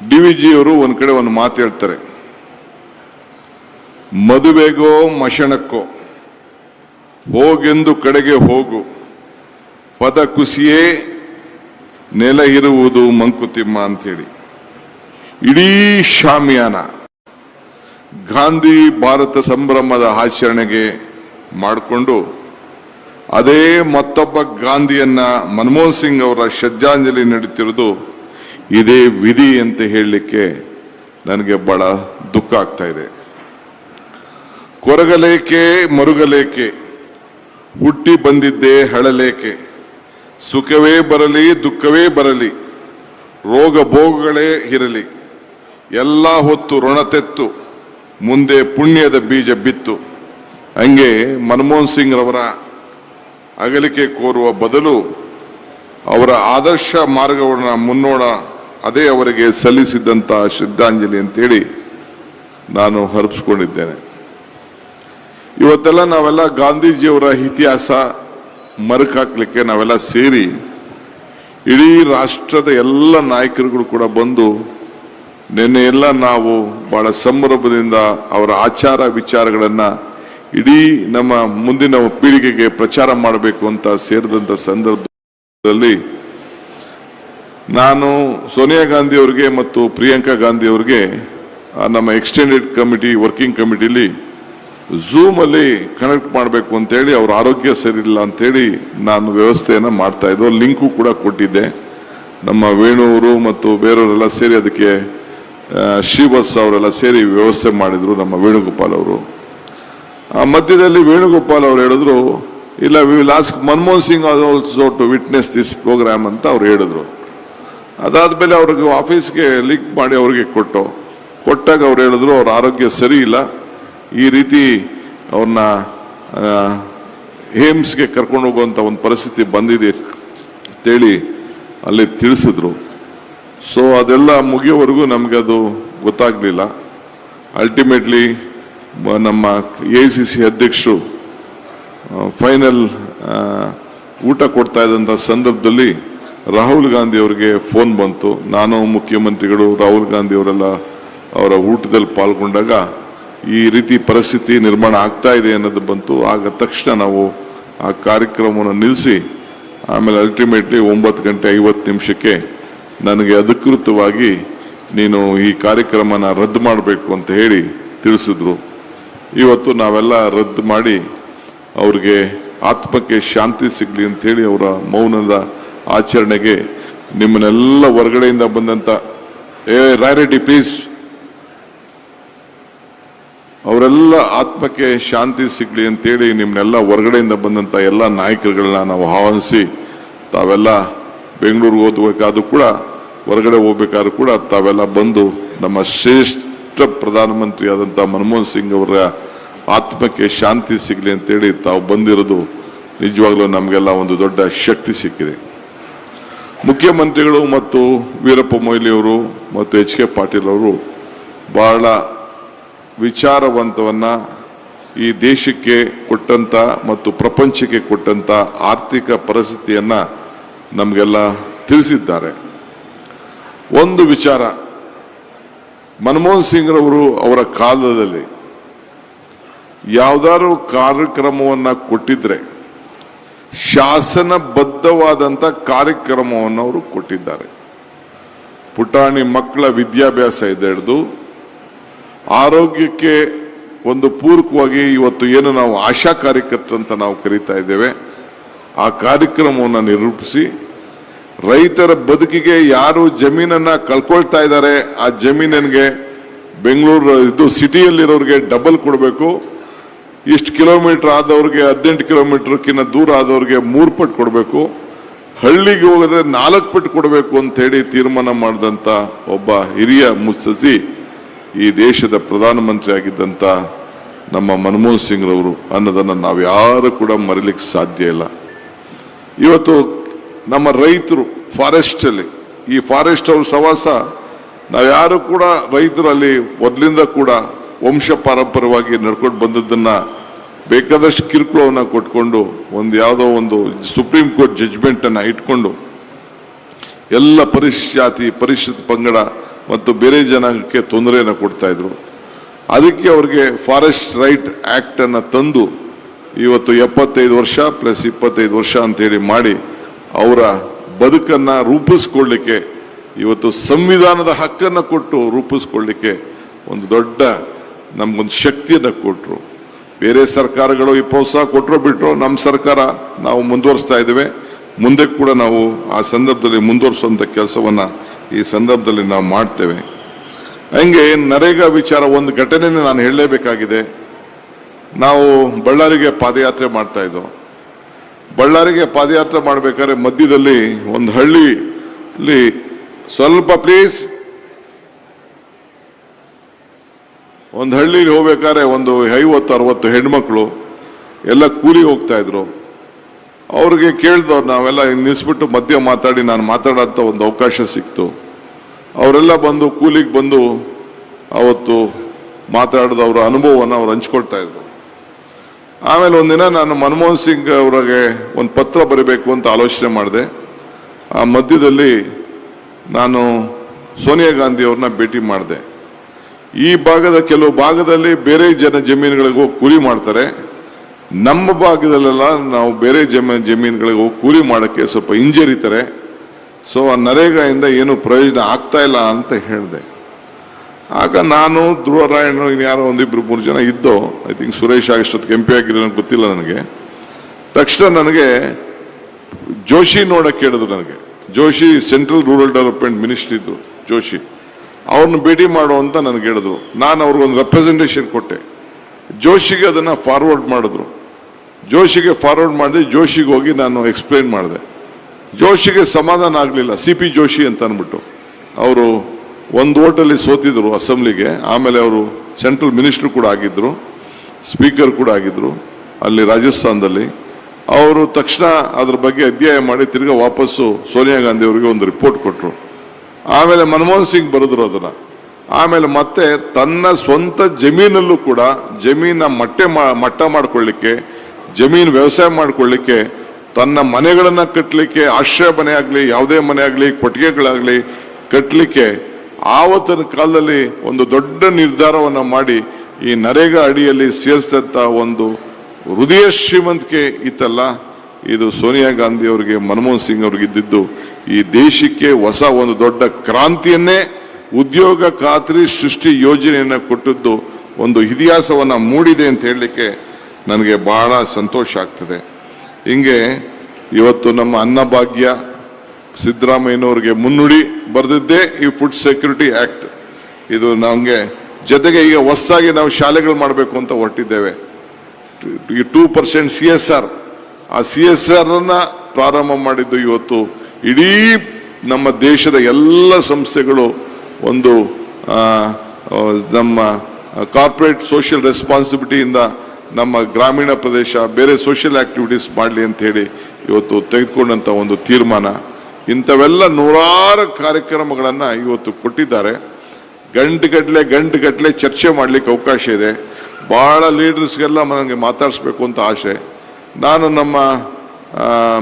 D V ಜಿಯವರು ಒಂದ್ ಕಡೆ ಒಂದು ಮಾತು ಹೇಳ್ತಾರೆ. ಮದುವೆಗೋ ಮಶಣಕ್ಕೋ, ಹೋಗೆಂದು ಕಡೆಗೆ ಹೋಗು ಪದ ಕುಸಿಯೇ ನೆಲ ಇರುವುದು ಮಂಕುತಿಮ್ಮ ಅಂಥೇಳಿ ಇಡೀ ಶಾಮಿಯಾನ ಗಾಂಧಿ ಭಾರತ ಸಂಭ್ರಮದ ಆಚರಣೆಗೆ ಮಾಡಿಕೊಂಡು, ಅದೇ ಮತ್ತೊಬ್ಬ ಗಾಂಧಿಯನ್ನ ಮನಮೋಹನ್ ಸಿಂಗ್ ಅವರ ಶ್ರದ್ಧಾಂಜಲಿ ನಡೀತಿರೋದು ಇದೇ ವಿಧಿ ಅಂತ ಹೇಳಲಿಕ್ಕೆ ನನಗೆ ಬಹಳ ದುಃಖ ಆಗ್ತಾ ಇದೆ. ಕೊರಗಲೇಕೆ, ಮರುಗಲೇಕೆ, ಹುಟ್ಟಿ ಬಂದಿದ್ದೇ ಹಳಲೇಕೆ, ಸುಖವೇ ಬರಲಿ, ದುಃಖವೇ ಬರಲಿ, ರೋಗ ಭೋಗಗಳೇ ಇರಲಿ, ಎಲ್ಲ ಹೊತ್ತು ಋಣತೆತ್ತು ಮುಂದೆ ಪುಣ್ಯದ ಬೀಜ ಬಿತ್ತು. ಹಂಗೆ ಮನಮೋಹನ್ ಸಿಂಗ್ ರವರ ಅಗಲಿಕೆ ಕೋರುವ ಬದಲು ಅವರ ಆದರ್ಶ ಮಾರ್ಗವನ್ನು ಮುನ್ನೋಣ ಅದೇ ಅವರಿಗೆ ಸಲ್ಲಿಸಿದ್ದಂಥ ಶ್ರದ್ಧಾಂಜಲಿ ಅಂತೇಳಿ ನಾನು ಹರಪಿಸ್ಕೊಂಡಿದ್ದೇನೆ. ಇವತ್ತೆಲ್ಲ ನಾವೆಲ್ಲ ಗಾಂಧೀಜಿಯವರ ಇತಿಹಾಸ ಮರುಕಾಕ್ಲಿಕ್ಕೆ ನಾವೆಲ್ಲ ಸೇರಿ ಇಡೀ ರಾಷ್ಟ್ರದ ಎಲ್ಲ ನಾಯಕರುಗಳು ಕೂಡ ಬಂದು ನಿನ್ನೆ ಎಲ್ಲ ನಾವು ಬಹಳ ಸಂಭ್ರಮದಿಂದ ಅವರ ಆಚಾರ ವಿಚಾರಗಳನ್ನು ಇಡೀ ನಮ್ಮ ಮುಂದಿನ ಪೀಳಿಗೆಗೆ ಪ್ರಚಾರ ಮಾಡಬೇಕು ಅಂತ ಸೇರಿದಂಥ ಸಂದರ್ಭದಲ್ಲಿ ನಾನು ಸೋನಿಯಾ ಗಾಂಧಿ ಅವರಿಗೆ ಮತ್ತು ಪ್ರಿಯಾಂಕಾ ಗಾಂಧಿ ಅವರಿಗೆ ನಮ್ಮ ಎಕ್ಸ್ಟೆಂಡೆಡ್ ಕಮಿಟಿ ವರ್ಕಿಂಗ್ ಕಮಿಟಿಲಿ ಅಲ್ಲಿ ಕನೆಕ್ಟ್ ಮಾಡಬೇಕು ಅಂತೇಳಿ ಅವ್ರ ಆರೋಗ್ಯ ಸರಿಯಿಲ್ಲ ಅಂತೇಳಿ ನಾನು ವ್ಯವಸ್ಥೆಯನ್ನು ಮಾಡ್ತಾ ಇದ್ದೆ. ಲಿಂಕು ಕೂಡ ಕೊಟ್ಟಿದ್ದೆ. ನಮ್ಮ ವೇಣುವರು ಮತ್ತು ಬೇರೆಯವರೆಲ್ಲ ಸೇರಿ ಅದಕ್ಕೆ ಶ್ರೀವತ್ಸ ಅವರೆಲ್ಲ ಸೇರಿ ವ್ಯವಸ್ಥೆ ಮಾಡಿದ್ರು ನಮ್ಮ ವೇಣುಗೋಪಾಲ್ ಅವರು. ಆ, ಮಧ್ಯದಲ್ಲಿ ವೇಣುಗೋಪಾಲ್ ಅವರು ಹೇಳಿದ್ರು, ಇಲ್ಲ we will ask Manmohan Singh also to witness this programme ಅಂತ ಅವ್ರು ಹೇಳಿದ್ರು. ಅದಾದ್ಮೇಲೆ ಅವ್ರಿಗೆ ಆಫೀಸ್ಗೆ ಲಿಂಕ್ ಮಾಡಿ ಅವ್ರಿಗೆ ಕೊಟ್ಟು. ಕೊಟ್ಟಾಗ ಅವ್ರು ಹೇಳಿದ್ರು, ಅವ್ರ ಆರೋಗ್ಯ ಸರಿ ಇಲ್ಲ. ಈ ರೀತಿ ಅವ್ರನ್ನ ಏಮ್ಸ್ಗೆ ಕರ್ಕೊಂಡು ಹೋಗುವಂಥ ಒಂದು ಪರಿಸ್ಥಿತಿ ಬಂದಿದೆ ಅಂತೇಳಿ ಅಲ್ಲಿ ತಿಳಿಸಿದ್ರು. ಸೊ ಅದೆಲ್ಲ ಮುಗಿಯೋವರೆಗೂ ನಮಗೆ ಅದು ಗೊತ್ತಾಗ್ಲಿಲ್ಲ. ಅಲ್ಟಿಮೇಟ್ಲಿ ನಮ್ಮ ಎ ಸಿ ಸಿ ಅಧ್ಯಕ್ಷರು ಫೈನಲ್ ಊಟ ಕೊಡ್ತಾ ಇದ್ದಂಥ ಸಂದರ್ಭದಲ್ಲಿ ರಾಹುಲ್ ಗಾಂಧಿ ಅವರಿಗೆ ಫೋನ್ ಬಂತು. ನಾನು ಮುಖ್ಯಮಂತ್ರಿಗಳು, ರಾಹುಲ್ ಗಾಂಧಿ ಅವರೆಲ್ಲ ಅವರ ಊಟದಲ್ಲಿ ಪಾಲ್ಗೊಂಡಾಗ ಈ ರೀತಿ ಪರಿಸ್ಥಿತಿ ನಿರ್ಮಾಣ ಆಗ್ತಾ ಇದೆ ಅನ್ನೋದು ಬಂತು. ಆಗ ತಕ್ಷಣ ನಾವು ಆ ಕಾರ್ಯಕ್ರಮವನ್ನು ನಿಲ್ಲಿಸಿ, ಆಮೇಲೆ ಅಲ್ಟಿಮೇಟ್ಲಿ ಒಂಬತ್ತು ಗಂಟೆ ಐವತ್ತು ನಿಮಿಷಕ್ಕೆ ನನಗೆ ಅಧಿಕೃತವಾಗಿ ನೀನು ಈ ಕಾರ್ಯಕ್ರಮನ ರದ್ದು ಮಾಡಬೇಕು ಅಂತ ಹೇಳಿ ತಿಳಿಸಿದ್ರು. ಇವತ್ತು ನಾವೆಲ್ಲ ರದ್ದು ಮಾಡಿ ಅವ್ರಿಗೆ ಆತ್ಮಕ್ಕೆ ಶಾಂತಿ ಸಿಗಲಿ ಹೇಳಿ ಅವರ ಮೌನದ ಆಚರಣೆಗೆ ನಿಮ್ಮನ್ನೆಲ್ಲ ಹೊರಗಡೆಯಿಂದ ಬಂದಂತ ಏ ರಾಯರೆಡ್ಡಿ ಪ್ಲೀಸ್ ಅವರೆಲ್ಲ ಆತ್ಮಕ್ಕೆ ಶಾಂತಿ ಸಿಗ್ಲಿ ಅಂತೇಳಿ ನಿಮ್ಮನ್ನೆಲ್ಲ ಹೊರಗಡೆಯಿಂದ ಬಂದಂತ ಎಲ್ಲ ನಾಯಕರುಗಳನ್ನ ನಾವು ಆಹ್ವಾನಿಸಿ, ತಾವೆಲ್ಲ ಬೆಂಗಳೂರಿಗೆ ಓದಬೇಕಾದ್ರೂ ಕೂಡ, ಹೊರಗಡೆ ಹೋಗ್ಬೇಕಾದ್ರೂ ಕೂಡ ತಾವೆಲ್ಲ ಬಂದು ನಮ್ಮ ಶ್ರೇಷ್ಠ ಪ್ರಧಾನಮಂತ್ರಿ ಆದಂಥ ಮನಮೋಹನ್ ಸಿಂಗ್ ಅವರ ಆತ್ಮಕ್ಕೆ ಶಾಂತಿ ಸಿಗ್ಲಿ ಅಂತೇಳಿ ತಾವು ಬಂದಿರೋದು ನಿಜವಾಗ್ಲೂ ನಮಗೆಲ್ಲ ಒಂದು ದೊಡ್ಡ ಶಕ್ತಿ ಸಿಕ್ಕಿದೆ. ಮುಖ್ಯಮಂತ್ರಿಗಳು ಮತ್ತು ವೀರಪ್ಪ ಮೊಯ್ಲಿಯವರು ಮತ್ತು ಎಚ್ ಕೆ ಪಾಟೀಲ್ ಅವರು ಬಹಳ ವಿಚಾರವಂತವನ್ನು ಈ ದೇಶಕ್ಕೆ ಕೊಟ್ಟಂತ ಮತ್ತು ಪ್ರಪಂಚಕ್ಕೆ ಕೊಟ್ಟಂತ ಆರ್ಥಿಕ ಪರಿಸ್ಥಿತಿಯನ್ನ ನಮಗೆಲ್ಲ ತಿಳಿಸಿದ್ದಾರೆ. ಒಂದು ವಿಚಾರ, ಮನಮೋಹನ್ ಸಿಂಗ್ ರವರು ಅವರ ಕಾಲದಲ್ಲಿ ಯಾವುದಾದ್ರು ಕಾರ್ಯಕ್ರಮವನ್ನು ಕೊಟ್ಟಿದ್ರೆ ಶಾಸನಬದ್ಧವಾದಂತ ಕಾರ್ಯಕ್ರಮವನ್ನು ಅವರು ಕೊಟ್ಟಿದ್ದಾರೆ. ಪುಟಾಣಿ ಮಕ್ಕಳ ವಿದ್ಯಾಭ್ಯಾಸ ಇದೆ ಹಿಡಿದು, ಆರೋಗ್ಯಕ್ಕೆ ಒಂದು ಪೂರಕವಾಗಿ ಇವತ್ತು ಏನು ನಾವು ಆಶಾ ಕಾರ್ಯಕರ್ತರು ಅಂತ ನಾವು ಕರೀತಾ ಇದ್ದೇವೆ, ಆ ಕಾರ್ಯಕ್ರಮವನ್ನು ನಿರೂಪಿಸಿ, ರೈತರ ಬದುಕಿಗೆ ಯಾರು ಜಮೀನನ್ನು ಕಳ್ಕೊಳ್ತಾ ಇದ್ದಾರೆ, ಆ ಜಮೀನಿಗೆ ಬೆಂಗಳೂರು ಇದು ಸಿಟಿಯಲ್ಲಿರೋರಿಗೆ ಡಬಲ್ ಕೊಡಬೇಕು. ಇಷ್ಟು ಕಿಲೋಮೀಟರ್ ಆದವ್ರಿಗೆ ಹದಿನೆಂಟು ಕಿಲೋಮೀಟರ್ಕಿಂತ ದೂರ ಆದವ್ರಿಗೆ ಮೂರು ಪಟ್ಟು ಕೊಡಬೇಕು. ಹಳ್ಳಿಗೆ ಹೋಗಿದ್ರೆ ನಾಲ್ಕು ಪಟ್ಟು ಕೊಡಬೇಕು ಅಂತ ಹೇಳಿ ತೀರ್ಮಾನ ಮಾಡಿದಂತ ಒಬ್ಬ ಹಿರಿಯ ಮುತ್ಸಸಿ ಈ ದೇಶದ ಪ್ರಧಾನಮಂತ್ರಿ ಆಗಿದ್ದಂತ ನಮ್ಮ ಮನಮೋಹನ್ ಸಿಂಗ್ ರವರು ಅನ್ನೋದನ್ನ ನಾವು ಯಾರು ಕೂಡ ಮರಿಲಿಕ್ಕೆ ಸಾಧ್ಯ ಇಲ್ಲ. ಇವತ್ತು ನಮ್ಮ ರೈತರು ಫಾರೆಸ್ಟ್ ಅಲ್ಲಿ ಈ ಫಾರೆಸ್ಟ್ ಅವ್ರ ಸವಾಸ ನಾವು ಯಾರು ಕೂಡ ರೈತರಲ್ಲಿ ಮೊದಲಿಂದ ಕೂಡ ವಂಶ ಪಾರಂಪರ್ಯವಾಗಿ ನಡ್ಕೊಂಡು ಬಂದದ್ದನ್ನ ಬೇಕಾದಷ್ಟು ಕಿರುಕುಳವನ್ನು ಕೊಟ್ಕೊಂಡು ಒಂದು ಯಾವುದೋ ಒಂದು ಸುಪ್ರೀಂ ಕೋರ್ಟ್ ಜಜ್ಮೆಂಟನ್ನು ಇಟ್ಕೊಂಡು ಎಲ್ಲ ಪರಿಶ್ ಪರಿಷತ್ ಪಂಗಡ ಮತ್ತು ಬೇರೆ ಜನಾಂಗಕ್ಕೆ ತೊಂದರೆಯನ್ನು ಕೊಡ್ತಾ ಇದ್ರು. ಅದಕ್ಕೆ ಅವ್ರಿಗೆ ಫಾರೆಸ್ಟ್ ರೈಟ್ ಆ್ಯಕ್ಟನ್ನು ತಂದು ಇವತ್ತು ಎಪ್ಪತ್ತೈದು ವರ್ಷ ಪ್ಲಸ್ ಇಪ್ಪತ್ತೈದು ವರ್ಷ ಅಂತೇಳಿ ಮಾಡಿ ಅವರ ಬದುಕನ್ನು ರೂಪಿಸ್ಕೊಳ್ಳಿಕ್ಕೆ ಇವತ್ತು ಸಂವಿಧಾನದ ಹಕ್ಕನ್ನು ಕೊಟ್ಟು ರೂಪಿಸ್ಕೊಳ್ಳಿಕ್ಕೆ ಒಂದು ದೊಡ್ಡ ನಮಗೊಂದು ಶಕ್ತಿಯನ್ನು ಕೊಟ್ಟರು ಬೇರೆ ಸರ್ಕಾರಗಳು ಈ ಪ್ರೋತ್ಸಾಹ ಕೊಟ್ಟರು ಬಿಟ್ಟರು ನಮ್ಮ ಸರ್ಕಾರ ನಾವು ಮುಂದುವರಿಸ್ತಾ ಇದ್ದೇವೆ. ಮುಂದೆ ಕೂಡ ನಾವು ಆ ಸಂದರ್ಭದಲ್ಲಿ ಮುಂದುವರಿಸುವಂಥ ಕೆಲಸವನ್ನು ಈ ಸಂದರ್ಭದಲ್ಲಿ ನಾವು ಮಾಡ್ತೇವೆ. ಹಂಗೆ ನರೇಗಾ ವಿಚಾರ ಒಂದು ಘಟನೆ ನಾನು ಹೇಳಲೇಬೇಕಾಗಿದೆ. ನಾವು ಬಳ್ಳಾರಿಗೆ ಪಾದಯಾತ್ರೆ ಮಾಡ್ತಾ ಇದ್ದೋ ಬಳ್ಳಾರಿಗೆ ಪಾದಯಾತ್ರೆ ಮಾಡಬೇಕಾದ್ರೆ ಮಧ್ಯದಲ್ಲಿ ಒಂದು ಹಳ್ಳಿಲಿ ಸ್ವಲ್ಪ ಪ್ಲೀಸ್ ಒಂದು ಹಳ್ಳಿಗೆ ಹೋಗ್ಬೇಕಾದ್ರೆ ಒಂದು ಐವತ್ತು, ಅರವತ್ತು ಹೆಣ್ಮಕ್ಳು ಎಲ್ಲ ಕೂಲಿ ಹೋಗ್ತಾ ಇದ್ರು. ಅವ್ರಿಗೆ ಕೇಳ್ದೋ ನಾವೆಲ್ಲ ನಿಲ್ಲಿಸ್ಬಿಟ್ಟು ಮಧ್ಯ ಮಾತಾಡಿ ನಾನು ಮಾತಾಡೋಂಥ ಒಂದು ಅವಕಾಶ ಸಿಕ್ತು. ಅವರೆಲ್ಲ ಬಂದು ಕೂಲಿಗೆ ಬಂದು ಅವತ್ತು ಮಾತಾಡಿದ ಅವರ ಅನುಭವವನ್ನು ಅವ್ರು ಹಂಚ್ಕೊಳ್ತಾ ಇದ್ರು. ಆಮೇಲೆ ಒಂದಿನ ನಾನು ಮನಮೋಹನ್ ಸಿಂಗ್ ಅವ್ರಿಗೆ ಒಂದು ಪತ್ರ ಬರೀಬೇಕು ಅಂತ ಆಲೋಚನೆ ಮಾಡಿದೆ. ಆ ಮಧ್ಯದಲ್ಲಿ ನಾನು ಸೋನಿಯಾ ಗಾಂಧಿ ಅವ್ರನ್ನ ಭೇಟಿ ಮಾಡಿದೆ. ಈ ಭಾಗದ ಕೆಲವು ಭಾಗದಲ್ಲಿ ಬೇರೆ ಜನ ಜಮೀನುಗಳಿಗೆ ಹೋಗಿ ಕೂಲಿ ಮಾಡ್ತಾರೆ. ನಮ್ಮ ಭಾಗದಲ್ಲೆಲ್ಲ ನಾವು ಬೇರೆ ಜಮ, ಜಮೀನುಗಳಿಗೆ ಹೋಗಿ ಕೂಲಿ ಮಾಡೋಕ್ಕೆ ಸ್ವಲ್ಪ ಹಿಂಜರಿತಾರೆ. ಸೊ ಆ ನರೇಗಾಯಿಂದ ಏನು ಪ್ರಯೋಜನ ಆಗ್ತಾ ಇಲ್ಲ ಅಂತ ಹೇಳಿದೆ. ಆಗ ನಾನು ಧ್ರುವರಾಯಣ ಯಾರೋ ಒಂದಿಬ್ರು, ಮೂರು ಜನ ಇದ್ದೋ ಐ ಥಿಂಕ್ ಸುರೇಶ್ ಆಗಿಷ್ಟೊತ್ತು ಎಂ ಪಿ ಆಗಿರೋ ಗೊತ್ತಿಲ್ಲ ನನಗೆ. ತಕ್ಷಣ ನನಗೆ ಜೋಶಿ ನೋಡಕ್ಕೆ ಹೇಳಿದ್ರು ನನಗೆ. Joshi central rural development ministry Joshi. ಅವ್ರನ್ನ ಭೇಟಿ ಮಾಡು ಅಂತ ನನಗೆ ಹೇಳಿದ್ರು. ನಾನು ಅವ್ರಿಗೊಂದು ರೆಪ್ರೆಸೆಂಟೇಷನ್ ಕೊಟ್ಟೆ. ಜೋಶಿಗೆ ಅದನ್ನು ಫಾರ್ವರ್ಡ್ ಮಾಡಿದ್ರು. ಜೋಶಿಗೆ ಫಾರ್ವರ್ಡ್ ಮಾಡಿದೆ ಜೋಶಿಗೆ ಹೋಗಿ ನಾನು ಎಕ್ಸ್ಪ್ಲೈನ್ ಮಾಡಿದೆ. ಜೋಶಿಗೆ ಸಮಾಧಾನ ಆಗಲಿಲ್ಲ. ಸಿ ಪಿ ಜೋಶಿ ಅಂತ ಅಂದ್ಬಿಟ್ಟು ಅವರು ಒಂದು ಓಟಲ್ಲಿ ಸೋತಿದ್ರು ಅಸೆಂಬ್ಲಿಗೆ. ಆಮೇಲೆ ಅವರು ಸೆಂಟ್ರಲ್ ಮಿನಿಸ್ಟರ್ ಕೂಡ ಆಗಿದ್ದರು ಸ್ಪೀಕರ್ ಕೂಡ ಆಗಿದ್ದರು ಅಲ್ಲಿ ರಾಜಸ್ಥಾನದಲ್ಲಿ. ಅವರು ತಕ್ಷಣ ಅದ್ರ ಬಗ್ಗೆ ಅಧ್ಯಯನ ಮಾಡಿ ತಿರ್ಗಾ ವಾಪಸ್ಸು ಸೋನಿಯಾ ಗಾಂಧಿ ಅವರಿಗೆ ಒಂದು ರಿಪೋರ್ಟ್ ಕೊಟ್ಟರು ಆಮೇಲೆ ಮನಮೋಹನ್ ಸಿಂಗ್ ಬರೆದ್ರು ಅದನ್ನ. ಆಮೇಲೆ ಮತ್ತೆ ತನ್ನ ಸ್ವಂತ ಜಮೀನಲ್ಲೂ ಕೂಡ ಜಮೀನ ಮಟ್ಟೆ ಮಟ್ಟ ಮಾಡ್ಕೊಳ್ಳಿಕ್ಕೆ, ಜಮೀನು ವ್ಯವಸಾಯ ಮಾಡ್ಕೊಳ್ಳಿಕ್ಕೆ, ತನ್ನ ಮನೆಗಳನ್ನ ಕಟ್ಟಲಿಕ್ಕೆ ಆಶ್ರಯ ಮನೆ ಆಗಲಿ, ಯಾವುದೇ ಮನೆ ಆಗಲಿ, ಕೊಟ್ಟಿಗೆಗಳಾಗಲಿ ಕಟ್ಟಲಿಕ್ಕೆ ಆವತ್ತಿನ ಕಾಲದಲ್ಲಿ ಒಂದು ದೊಡ್ಡ ನಿರ್ಧಾರವನ್ನು ಮಾಡಿ ಈ ನರೇಗಾ ಅಡಿಯಲ್ಲಿ ಸೇರಿಸಿದಂತ ಒಂದು ಹೃದಯ ಶ್ರೀಮಂತಿಕೆ ಇತ್ತಲ್ಲ ಇದು ಸೋನಿಯಾ ಗಾಂಧಿ ಅವರಿಗೆ, ಮನಮೋಹನ್ ಸಿಂಗ್ ಅವ್ರಿಗೆ ಇದ್ದಿದ್ದು ಈ ದೇಶಕ್ಕೆ ಹೊಸ ಒಂದು ದೊಡ್ಡ ಕ್ರಾಂತಿಯನ್ನೇ ಉದ್ಯೋಗ ಖಾತ್ರಿ ಸೃಷ್ಟಿ ಯೋಜನೆಯನ್ನು ಕೊಟ್ಟಿದ್ದು ಒಂದು ಇತಿಹಾಸವನ್ನು ಮೂಡಿದೆ ಅಂತ ಹೇಳಲಿಕ್ಕೆ ನನಗೆ ಬಹಳ ಸಂತೋಷ ಆಗ್ತದೆ. ಹಿಂಗೆ ಇವತ್ತು ನಮ್ಮ ಅನ್ನಭಾಗ್ಯ ಸಿದ್ದರಾಮಯ್ಯನವ್ರಿಗೆ ಮುನ್ನುಡಿ ಬರೆದಿದ್ದೇ ಈ ಫುಡ್ ಸೆಕ್ಯೂರಿಟಿ ಆಕ್ಟ್ ಇದು ನಮಗೆ ಜೊತೆಗೆ ಈಗ ಹೊಸದಾಗಿ ನಾವು ಶಾಲೆಗಳು ಮಾಡಬೇಕು ಅಂತ ಹೊರಟಿದ್ದೇವೆ. ಈ two percent C S R ಆ ಸಿ ಎಸ್ ಆರ್ ಅನ್ನ ಪ್ರಾರಂಭ ಮಾಡಿದ್ದು ಇವತ್ತು. ಇಡೀ ನಮ್ಮ ದೇಶದ ಎಲ್ಲ ಸಂಸ್ಥೆಗಳು ಒಂದು ನಮ್ಮ ಕಾರ್ಪೊರೇಟ್ ಸೋಷಿಯಲ್ ರೆಸ್ಪಾನ್ಸಿಬಿಲಿಟಿಯಿಂದ ನಮ್ಮ ಗ್ರಾಮೀಣ ಪ್ರದೇಶ ಬೇರೆ ಸೋಷಿಯಲ್ ಆಕ್ಟಿವಿಟೀಸ್ ಮಾಡಲಿ ಹೇಳಿ ಇವತ್ತು ತೆಗೆದುಕೊಂಡಂಥ ಒಂದು ತೀರ್ಮಾನ. ಇಂಥವೆಲ್ಲ ನೂರಾರು ಕಾರ್ಯಕ್ರಮಗಳನ್ನು ಇವತ್ತು ಕೊಟ್ಟಿದ್ದಾರೆ. ಗಂಟುಗಟ್ಟಲೆ ಗಂಟುಗಟ್ಟಲೆ ಚರ್ಚೆ ಮಾಡಲಿಕ್ಕೆ ಅವಕಾಶ ಇದೆ. ಭಾಳ ಲೀಡರ್ಸ್ಗೆಲ್ಲ ನನಗೆ ಮಾತಾಡಿಸ್ಬೇಕು ಅಂತ ಆಸೆ. ನಾನು ನಮ್ಮ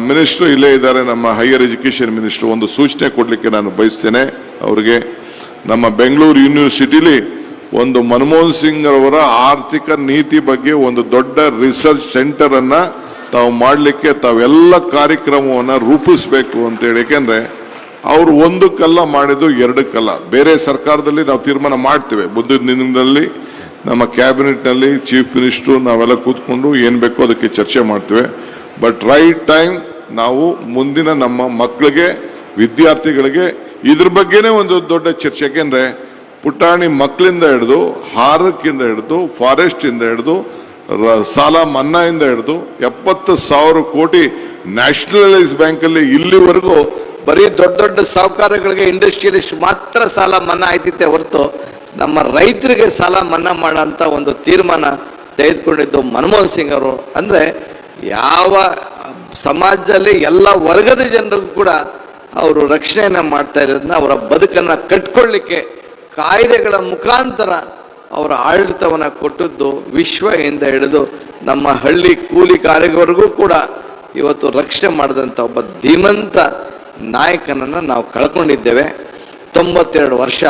ಮಿನಿಸ್ಟ್ರು ಇಲ್ಲೇ ಇದ್ದಾರೆ, ನಮ್ಮ ಹೈಯರ್ ಎಜುಕೇಷನ್ ಮಿನಿಸ್ಟ್ರು. ಒಂದು ಸೂಚನೆ ಕೊಡಲಿಕ್ಕೆ ನಾನು ಬಯಸ್ತೇನೆ ಅವರಿಗೆ. ನಮ್ಮ ಬೆಂಗಳೂರು ಯೂನಿವರ್ಸಿಟಿಲಿ ಒಂದು ಮನಮೋಹನ್ ಸಿಂಗ್ ಅವರ ಆರ್ಥಿಕ ನೀತಿ ಬಗ್ಗೆ ಒಂದು ದೊಡ್ಡ ರಿಸರ್ಚ್ ಸೆಂಟರ್ ಅನ್ನ ತಾವು ಮಾಡಲಿಕ್ಕೆ ತಾವೆಲ್ಲ ಕಾರ್ಯಕ್ರಮವನ್ನು ರೂಪಿಸಬೇಕು ಅಂತೇಳಿ ಯಾಕೆಂದ್ರೆ ಅವರು ಒಂದಕ್ಕಲ್ಲ ಮಾಡಿದ್ದು ಎರಡಕ್ಕಲ್ಲ. ಬೇರೆ ಸರ್ಕಾರದಲ್ಲಿ ನಾವು ತೀರ್ಮಾನ ಮಾಡ್ತೇವೆ. ಮುಂದಿನ ದಿನದಲ್ಲಿ ನಮ್ಮ ಕ್ಯಾಬಿನೆಟ್ನಲ್ಲಿ ಚೀಫ್ ಮಿನಿಸ್ಟ್ರು ನಾವೆಲ್ಲ ಕೂತ್ಕೊಂಡು ಏನು ಬೇಕೋ ಅದಕ್ಕೆ ಚರ್ಚೆ ಮಾಡ್ತೇವೆ. ಬಟ್ ರೈಟ್ ಟೈಮ್ ನಾವು ಮುಂದಿನ ನಮ್ಮ ಮಕ್ಕಳಿಗೆ ವಿದ್ಯಾರ್ಥಿಗಳಿಗೆ ಇದ್ರ ಬಗ್ಗೆನೇ ಒಂದು ದೊಡ್ಡ ಚರ್ಚೆ. ಯಾಕೆಂದರೆ ಪುಟಾಣಿ ಮಕ್ಕಳಿಂದ ಹಿಡಿದು, ಹಾರಕ್ಕಿಂದ ಹಿಡಿದು ಫಾರೆಸ್ಟ್ ಇಂದ ಹಿಡಿದು ಸಾಲ ಮನ್ನಾಯಿಂದ ಹಿಡಿದು ಎಪ್ಪತ್ತು ಸಾವಿರ ಕೋಟಿ ನ್ಯಾಷನಲೈಸ್ ಬ್ಯಾಂಕಲ್ಲಿ ಇಲ್ಲಿವರೆಗೂ ಬರೀ ದೊಡ್ಡ ದೊಡ್ಡ ಸಾಹುಕಾರಗಳಿಗೆ ಇಂಡಸ್ಟ್ರಿಯಲಿಸ್ಟ್ ಮಾತ್ರ ಸಾಲ ಮನ್ನಾ ಆಯ್ತಿತ್ತೆ ಹೊರತು ನಮ್ಮ ರೈತರಿಗೆ ಸಾಲ ಮನ್ನಾ ಮಾಡೋಂಥ ಒಂದು ತೀರ್ಮಾನ ತೆಗೆದುಕೊಂಡಿದ್ದು ಮನಮೋಹನ್ ಸಿಂಗ್ ಅವರು. ಅಂದ್ರೆ ಯಾವ ಸಮಾಜದಲ್ಲಿ ಎಲ್ಲ ವರ್ಗದ ಜನರಿಗೂ ಕೂಡ ಅವರು ರಕ್ಷಣೆಯನ್ನು ಮಾಡ್ತಾ ಇದ್ರಿಂದ ಅವರ ಬದುಕನ್ನು ಕಟ್ಕೊಳ್ಳಿಕ್ಕೆ ಕಾಯ್ದೆಗಳ ಮುಖಾಂತರ ಅವರ ಆಡಳಿತವನ್ನ ಕೊಟ್ಟದ್ದು ವಿಶ್ವದಿಂದ ಹಿಡಿದು ನಮ್ಮ ಹಳ್ಳಿ ಕೂಲಿ ಕಾರ್ಯವರೆಗೂ ಕೂಡ ಇವತ್ತು ರಕ್ಷಣೆ ಮಾಡಿದಂಥ ಒಬ್ಬ ಧೀಮಂತ ನಾಯಕನನ್ನು ನಾವು ಕಳ್ಕೊಂಡಿದ್ದೇವೆ. ತೊಂಬತ್ತೆರಡು ವರ್ಷ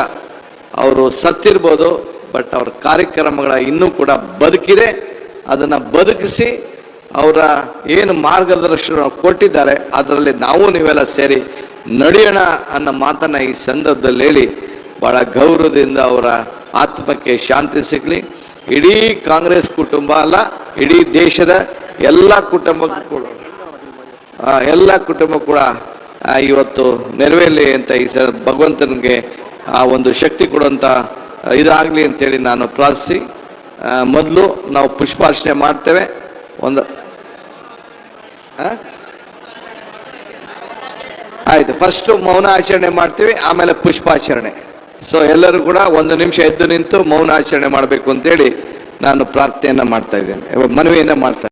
ಅವರು ಸತ್ತಿರ್ಬೋದು ಬಟ್ ಅವ್ರ ಕಾರ್ಯಕ್ರಮಗಳ ಇನ್ನೂ ಕೂಡ ಬದುಕಿದೆ. ಅದನ್ನು ಬದುಕಿಸಿ ಅವರ ಏನು ಮಾರ್ಗದರ್ಶನ ಕೊಟ್ಟಿದ್ದಾರೆ, ಅದರಲ್ಲಿ ನಾವು ನೀವೆಲ್ಲ ಸೇರಿ ನಡೆಯೋಣ ಅನ್ನೋ ಮಾತನ್ನು ಈ ಸಂದರ್ಭದಲ್ಲಿ ಹೇಳಿ ಬಹಳ ಗೌರವದಿಂದ ಅವರ ಆತ್ಮಕ್ಕೆ ಶಾಂತಿ ಸಿಗಲಿ. ಇಡೀ ಕಾಂಗ್ರೆಸ್ ಕುಟುಂಬ ಅಲ್ಲ, ಇಡೀ ದೇಶದ ಎಲ್ಲ ಕುಟುಂಬಕ್ಕೂ ಕೂಡ ಎಲ್ಲ ಕುಟುಂಬ ಕೂಡ ಇವತ್ತು ನೆರವೇರಲಿ ಅಂತ ಈ ಸ, ಭಗವಂತನಿಗೆ ಆ ಒಂದು ಶಕ್ತಿ ಕೊಡುವಂಥ ಇದಾಗಲಿ ಅಂತೇಳಿ ನಾನು ಪ್ರಾರ್ಥಿಸಿ. ಮೊದಲು ನಾವು ಪುಷ್ಪಾರ್ಚನೆ ಮಾಡ್ತೇವೆ. ಒಂದು ಆಯ್ತು ಫಸ್ಟ್ ಮೌನ ಆಚರಣೆ ಮಾಡ್ತೀವಿ, ಆಮೇಲೆ ಪುಷ್ಪಾಚರಣೆ. ಸೊ ಎಲ್ಲರೂ ಕೂಡ ಒಂದು ನಿಮಿಷ ಎದ್ದು ನಿಂತು ಮೌನ ಆಚರಣೆ ಮಾಡಬೇಕು ಅಂತೇಳಿ ನಾನು ಪ್ರಾರ್ಥನೆಯನ್ನು ಮಾಡ್ತಾ ಇದ್ದೇನೆ, ಮನವಿಯನ್ನ ಮಾಡ್ತಾ